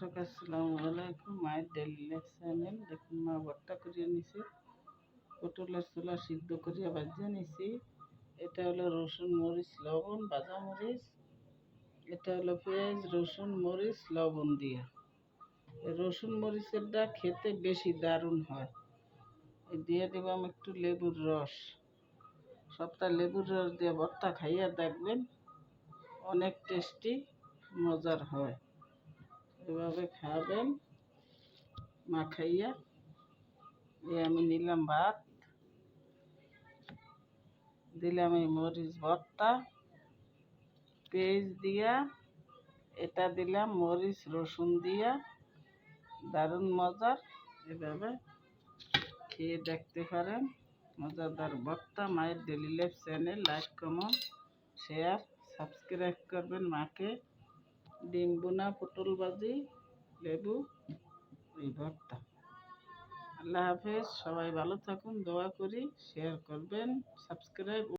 দর্শক, আসসালামু আলাইকুম। মায়ের ডেলি লাইফ চ্যানেল দেখুন, মা ভর্তা করিয়ে নিছি, পটলের ছোলা সিদ্ধ করিয়ে বাজিয়ে নিছি। এটা হলো রসুন, মরিচ, লবণ ভাজা মরিচ। এটা হলো পেঁয়াজ, রসুন, মরিচ, লবণ দিয়ে। রসুন মরিচেরটা খেতে বেশি দারুণ হয়। দিয়ে দিলাম একটু লেবুর রস। সবটা লেবুর রস দিয়ে ভর্তা খাইয়া দেখবেন, অনেক টেস্টি মজার হয়। এভাবে খাবেন? মাখাইয়া। এই আমি নিলাম ভাত। দিলাম এই মরিচ ভর্তা। পেঁয়াজ দিয়া এটা দিলাম মরিচ, রসুন দিয়া। দারুণ মজার। এভাবে খেয়ে দেখতে পারেন। মজাদার ভর্তা। মায়ের daily life channel, like, comment, share, subscribe করবেন মাকে। ডিম বোনা পটল ভাজি লেবু। এই ভর্তা। আল্লাহ হাফেজ সবাই ভালো থাকুন দোয়া করি শেয়ার করবেন সাবস্ক্রাইব